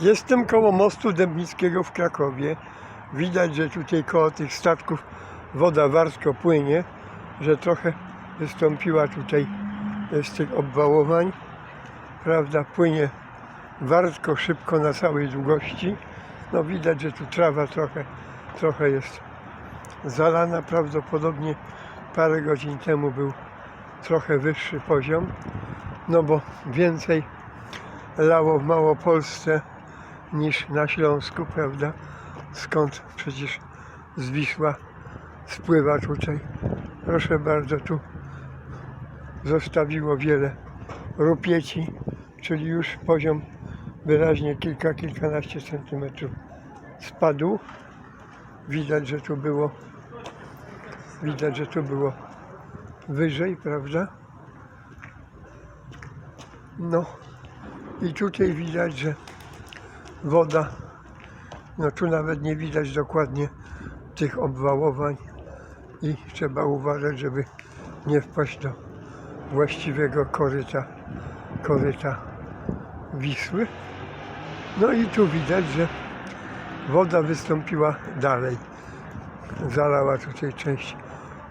Jestem koło mostu Dębnickiego w Krakowie. Widać, że tutaj koło tych statków woda warstko płynie, że trochę wystąpiła tutaj z tych obwałowań. Prawda, płynie warstko szybko na całej długości. No widać, że tu trawa trochę, trochę jest zalana. Prawdopodobnie parę godzin temu był trochę wyższy poziom, no bo więcej lało w Małopolsce niż na Śląsku, prawda? Skąd przecież z Wisła spływa tutaj. Proszę bardzo, tu zostawiło wiele rupieci, czyli już poziom wyraźnie kilka, kilkanaście centymetrów spadł. Widać, że tu było widać, że tu było wyżej, prawda? No i tutaj widać, że woda, no tu nawet nie widać dokładnie tych obwałowań i trzeba uważać, żeby nie wpaść do właściwego koryta, koryta Wisły. No i tu widać, że woda wystąpiła dalej. Zalała tutaj część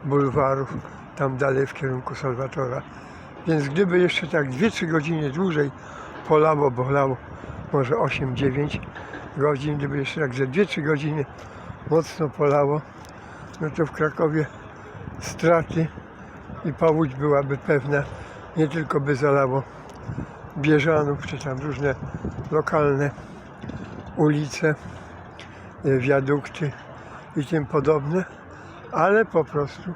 bulwarów, tam dalej w kierunku Salwatora. Więc gdyby jeszcze tak 2-3 godziny dłużej polało, bo lało może 8-9 godzin, gdyby jeszcze tak ze 2-3 godziny mocno polało, no to w Krakowie straty i powódź byłaby pewna. Nie tylko by zalało Bieżanów, czy tam różne lokalne ulice, e, wiadukty i tym podobne, ale po prostu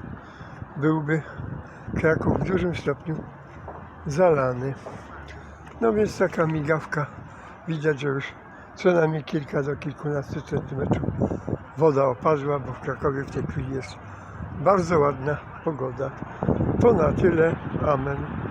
byłby Kraków w dużym stopniu zalany. No więc taka migawka, widać, że już co najmniej kilka do kilkunastu centymetrów woda opadła, bo w Krakowie w tej chwili jest bardzo ładna pogoda. To na tyle. Amen.